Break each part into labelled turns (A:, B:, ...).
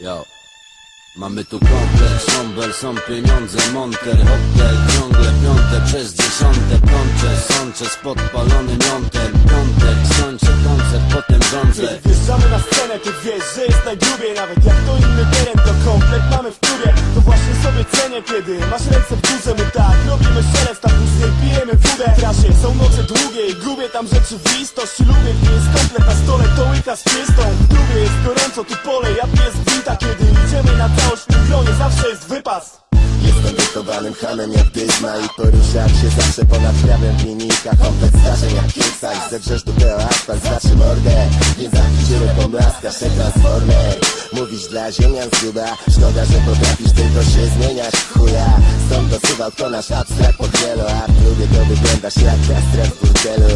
A: Yo. Mamy tu komplet, sząbel, są pieniądze, monter, hotel Ciągle piąte przez dziesiąte, plącze, sącze podpalony miątem Piątek, skończę koncert, potem rządzę
B: wjeżdżamy na scenę, ty wiesz, że jest najgrubiej Nawet jak to inny teren, to komplet mamy w klubie To właśnie sobie cenię, kiedy masz ręce w W trasie. Są noce długie i gubię tam rzeczywistość Lubię, gdy jest komplet na stole, to łyka z piestą W klubie jest gorąco, tu pole, ja z gwinta Kiedy idziemy na całość w gronie, zawsze jest wypas.
C: Jestem wychowanym hamem jak dyzma I poruszam się zawsze ponad prawem w linijkach. Komplet zdarzeń jak kingside Zewrzesz do asfalt, znaczy mordę Nie zachwyciły pomlaska, się transformer. Mówisz dla ziemian z Cuba Szkoda, że potrafisz tylko się zmieniać w chuja Dosuwał to nasz abstrakt pod wielo A w klubie to wyglądasz jak kastrat w burdelu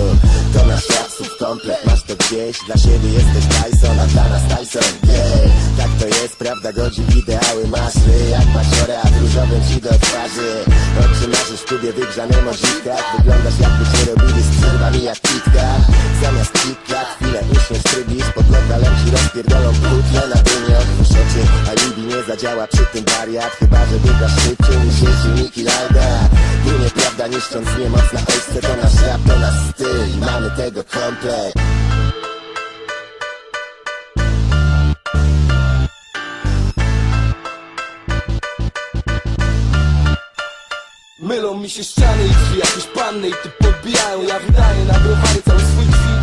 C: To nasz absurd komplet, masz to gdzieś Dla siebie jesteś Tyson, a dla nas Tyson yeah. Tak to jest, prawda godzi ideały Masz ry jak maciora, a różowym ci do twarzy. Oczy marzysz w klubie wygrzanym ożywkach Wyglądasz jakby cię robili z przerwami jak kitka Zamiast kitka, chwilę uśmiech trybisz Pod lokalem ci rozpierdolą butle na dynie zadziała przy tym wariat Chyba, że biegasz szybciej niż jeździ Niki Lauda Tu nieprawda niszcząc niemoc na ojce To nasz rap, to nasz styl. Mamy tego komplet.
D: Mylą mi się ściany i drzwi, jakieś panny i ty podbijają Ja wydaję na browary cały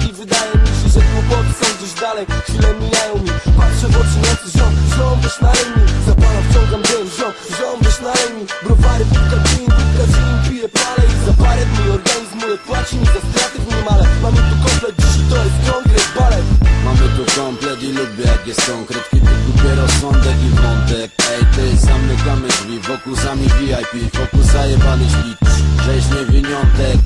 D: i wydaje mi się, że kłopoty są gdzieś dalej. Chwile mijają mi, patrzę w oczy nocy, ziom, ziom, weź na mi Zapalam, wciągam dym, ziom, ziom, weź na mi Browary, wódka, gin, wódka, gin, piję palę I za parę dni organizm mój płaci mi za straty w nim mamy tu komplet, dziś to jest kongres, balet.
A: Mamy tu komplet i lubię jak jest konkret Kiedy kupię rozsądek i wątek. Ej ty, zamykamy drzwi, wokół sami VIP Wokół zajebany śpit, rzeź niewiniątek